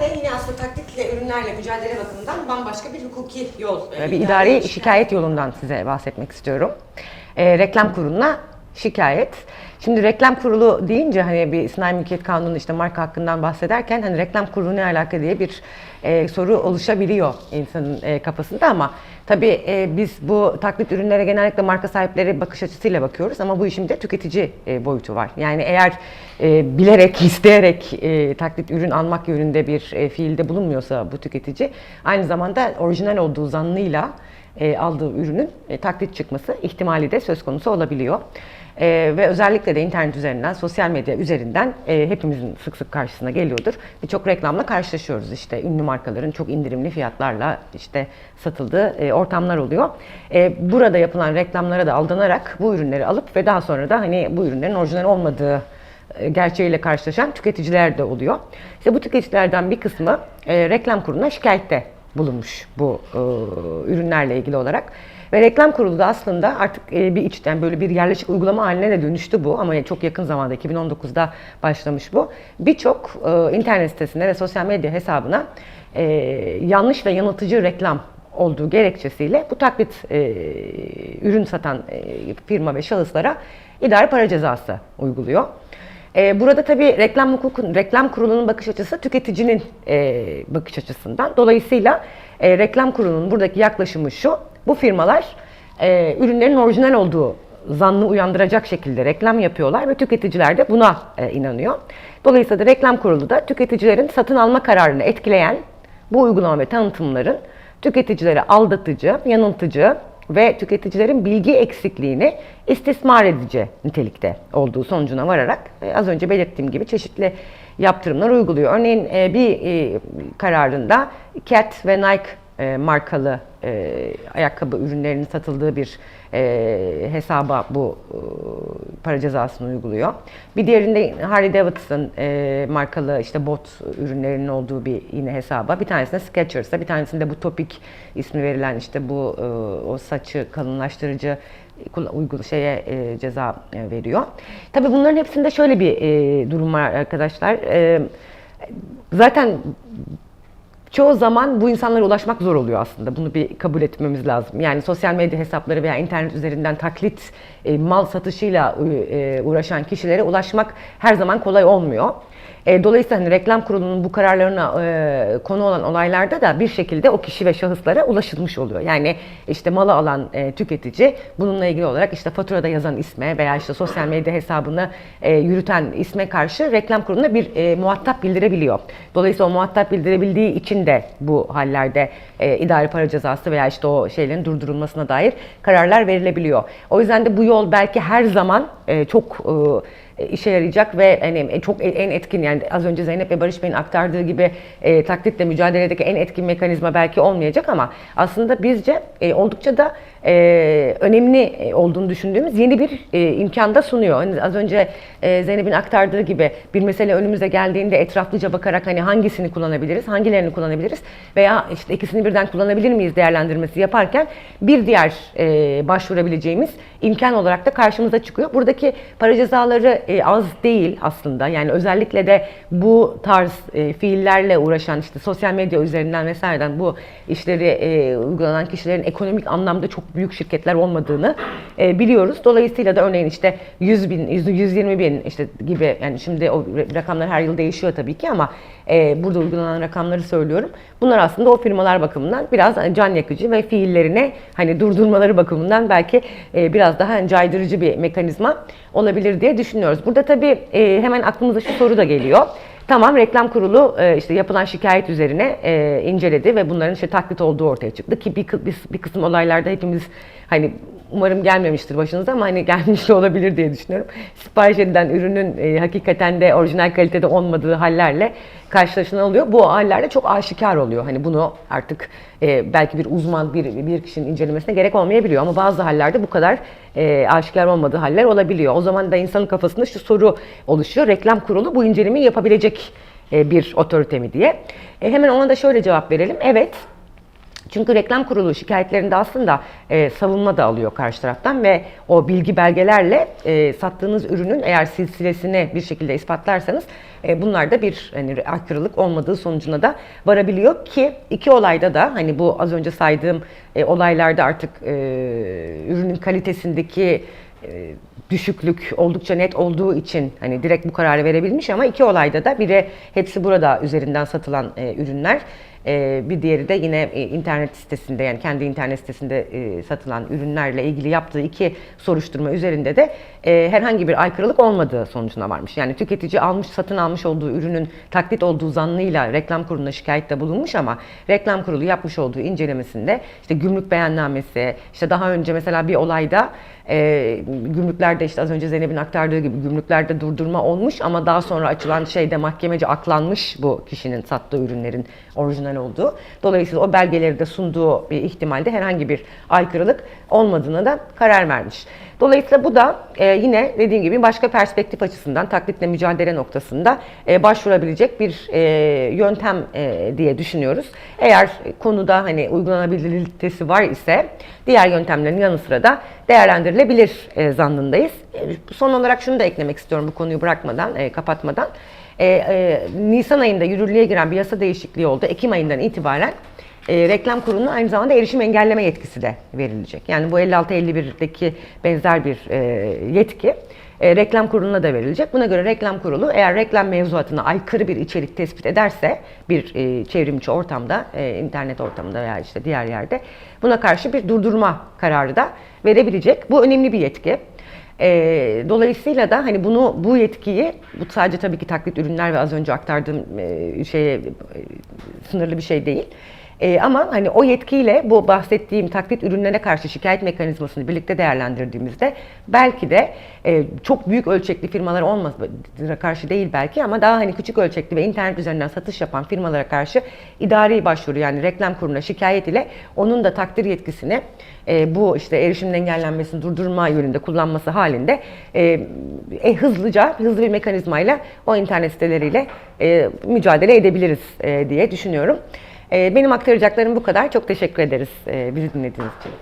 de yine aslında taklitle ürünlerle mücadele bakımından bambaşka bir hukuki yol. e, bir idari idari şikayet. yolundan size bahsetmek istiyorum. Ee, reklam kuruluna şikayet. Şimdi reklam kurulu deyince hani bir sınai mülkiyet kanunu işte marka hakkından bahsederken hani reklam kurulu ne alaka diye bir e, soru oluşabiliyor insanın e, kafasında ama tabii e, biz bu taklit ürünlere genellikle marka sahipleri bakış açısıyla bakıyoruz ama bu işin de tüketici e, boyutu var. Yani eğer e, bilerek, isteyerek e, taklit ürün almak yönünde bir e, fiilde bulunmuyorsa bu tüketici aynı zamanda orijinal olduğu zannıyla e, aldığı ürünün e, taklit çıkması ihtimali de söz konusu olabiliyor. E, ve özellikle de internet üzerinden, sosyal medya üzerinden e, hepimizin sık sık karşısına geliyordur. Birçok reklamla karşılaşıyoruz işte ünlü markaların çok indirimli fiyatlarla işte satıldığı e, ortamlar oluyor. E, burada yapılan reklamlara da aldanarak bu ürünleri alıp ve daha sonra da hani bu ürünlerin orijinal olmadığı e, gerçeğiyle karşılaşan tüketiciler de oluyor. İşte bu tüketicilerden bir kısmı e, reklam kuruluna şikayette bulunmuş bu e, ürünlerle ilgili olarak. Ve reklam kurulu da aslında artık e, bir içten böyle bir yerleşik uygulama haline de dönüştü bu ama çok yakın zamanda 2019'da başlamış bu. Birçok e, internet sitesine ve sosyal medya hesabına e, yanlış ve yanıltıcı reklam olduğu gerekçesiyle bu taklit e, ürün satan e, firma ve şahıslara idari para cezası uyguluyor. E, burada tabii reklam hukukun, reklam kurulunun bakış açısı tüketicinin e, bakış açısından. Dolayısıyla e, reklam kurulunun buradaki yaklaşımı şu, bu firmalar e, ürünlerin orijinal olduğu zannı uyandıracak şekilde reklam yapıyorlar ve tüketiciler de buna inanıyor. Dolayısıyla da reklam kurulu da tüketicilerin satın alma kararını etkileyen bu uygulama ve tanıtımların tüketicilere aldatıcı, yanıltıcı ve tüketicilerin bilgi eksikliğini istismar edici nitelikte olduğu sonucuna vararak e, az önce belirttiğim gibi çeşitli yaptırımlar uyguluyor. Örneğin e, bir e, kararında Cat ve Nike markalı e, ayakkabı ürünlerinin satıldığı bir e, hesaba bu e, para cezasını uyguluyor. Bir diğerinde Harley Davidson e, markalı işte bot ürünlerinin olduğu bir yine hesaba. Bir tanesinde Skechers'a, bir tanesinde bu Topik ismi verilen işte bu e, o saçı kalınlaştırıcı uygul şeye e, ceza e, veriyor. Tabii bunların hepsinde şöyle bir e, durum var arkadaşlar. E, zaten çoğu zaman bu insanlara ulaşmak zor oluyor aslında. Bunu bir kabul etmemiz lazım. Yani sosyal medya hesapları veya internet üzerinden taklit e, mal satışıyla e, uğraşan kişilere ulaşmak her zaman kolay olmuyor. E, dolayısıyla hani reklam kurulunun bu kararlarına e, konu olan olaylarda da bir şekilde o kişi ve şahıslara ulaşılmış oluyor. Yani işte malı alan e, tüketici bununla ilgili olarak işte faturada yazan isme veya işte sosyal medya hesabını e, yürüten isme karşı reklam kuruluna bir e, muhatap bildirebiliyor. Dolayısıyla o muhatap bildirebildiği için de bu hallerde e, idari para cezası veya işte o şeylerin durdurulmasına dair kararlar verilebiliyor. O yüzden de bu yol belki her zaman e, çok e, işe yarayacak ve hani çok en etkin yani az önce Zeynep ve Barış Bey'in aktardığı gibi e, taklitle mücadeledeki en etkin mekanizma belki olmayacak ama aslında bizce e, oldukça da e, önemli olduğunu düşündüğümüz yeni bir e, imkan da sunuyor. Hani az önce e, Zeynep'in aktardığı gibi bir mesele önümüze geldiğinde etraflıca bakarak hani hangisini kullanabiliriz, hangilerini kullanabiliriz veya işte ikisini birden kullanabilir miyiz değerlendirmesi yaparken bir diğer e, başvurabileceğimiz imkan olarak da karşımıza çıkıyor. Buradaki para cezaları e, az değil aslında. Yani özellikle de bu tarz e, fiillerle uğraşan işte sosyal medya üzerinden vesaireden bu işleri e, uygulanan kişilerin ekonomik anlamda çok büyük şirketler olmadığını e, biliyoruz. Dolayısıyla da örneğin işte 100 bin, 120 bin işte gibi yani şimdi o rakamlar her yıl değişiyor tabii ki ama e, burada uygulanan rakamları söylüyorum. Bunlar aslında o firmalar bakımından biraz can yakıcı ve fiillerine hani durdurmaları bakımından belki e, biraz daha caydırıcı bir mekanizma olabilir diye düşünüyoruz. Burada tabii e, hemen aklımıza şu soru da geliyor. Tamam reklam kurulu e, işte yapılan şikayet üzerine e, inceledi ve bunların işte taklit olduğu ortaya çıktı ki bir, bir, bir kısım olaylarda hepimiz hani umarım gelmemiştir başınıza ama hani gelmiş olabilir diye düşünüyorum. Sipariş edilen ürünün e, hakikaten de orijinal kalitede olmadığı hallerle karşılaşılan oluyor. Bu hallerde çok aşikar oluyor. Hani bunu artık e, belki bir uzman bir, bir kişinin incelemesine gerek olmayabiliyor ama bazı hallerde bu kadar e, aşikar olmadığı haller olabiliyor. O zaman da insanın kafasında şu soru oluşuyor. Reklam kurulu bu incelemeyi yapabilecek e, bir otorite mi diye. E, hemen ona da şöyle cevap verelim. Evet, Çünkü reklam kurulu şikayetlerinde aslında e, savunma da alıyor karşı taraftan ve o bilgi belgelerle e, sattığınız ürünün eğer silsilesini bir şekilde ispatlarsanız e, bunlar da bir hani aykırılık olmadığı sonucuna da varabiliyor ki iki olayda da hani bu az önce saydığım e, olaylarda artık e, ürünün kalitesindeki e, düşüklük oldukça net olduğu için hani direkt bu kararı verebilmiş ama iki olayda da biri hepsi burada üzerinden satılan e, ürünler e, bir diğeri de yine e, internet sitesinde yani kendi internet sitesinde e, satılan ürünlerle ilgili yaptığı iki soruşturma üzerinde de e, herhangi bir aykırılık olmadığı sonucuna varmış. Yani tüketici almış satın almış olduğu ürünün taklit olduğu zannıyla reklam kuruluna şikayette bulunmuş ama reklam kurulu yapmış olduğu incelemesinde işte gümrük beyannamesi işte daha önce mesela bir olayda e, gümrüklerde işte az önce Zeynep'in aktardığı gibi gümrüklerde durdurma olmuş ama daha sonra açılan şeyde mahkemece aklanmış bu kişinin sattığı ürünlerin orijinal olduğu. Dolayısıyla o belgeleri de sunduğu bir ihtimalde herhangi bir aykırılık olmadığına da karar vermiş. Dolayısıyla bu da e, yine dediğim gibi başka perspektif açısından taklitle mücadele noktasında e, başvurabilecek bir e, yöntem e, diye düşünüyoruz. Eğer konuda hani uygulanabilitesi var ise diğer yöntemlerin yanı sıra da değerlendirilebilir e, zannındayız. E, son olarak şunu da eklemek istiyorum bu konuyu bırakmadan, e, kapatmadan. E, e, Nisan ayında yürürlüğe giren bir yasa değişikliği oldu. Ekim ayından itibaren e, reklam kuruluna aynı zamanda erişim engelleme yetkisi de verilecek. Yani bu 56-51'deki benzer bir e, yetki e, reklam kuruluna da verilecek. Buna göre reklam kurulu eğer reklam mevzuatına aykırı bir içerik tespit ederse bir e, çevrimçi ortamda, e, internet ortamında veya işte diğer yerde buna karşı bir durdurma kararı da verebilecek. Bu önemli bir yetki. E, dolayısıyla da hani bunu bu yetkiyi bu sadece tabii ki taklit ürünler ve az önce aktardığım e, şeye e, sınırlı bir şey değil. E, ama hani o yetkiyle bu bahsettiğim taklit ürünlerine karşı şikayet mekanizmasını birlikte değerlendirdiğimizde belki de e, çok büyük ölçekli firmalar olmasına karşı değil belki ama daha hani küçük ölçekli ve internet üzerinden satış yapan firmalara karşı idari başvuru yani reklam kuruluna şikayet ile onun da takdir yetkisini e, bu işte erişimin engellenmesini durdurma yönünde kullanması halinde e, e, hızlıca hızlı bir mekanizmayla o internet siteleriyle e, mücadele edebiliriz e, diye düşünüyorum. E, benim aktaracaklarım bu kadar. Çok teşekkür ederiz e, bizi dinlediğiniz için.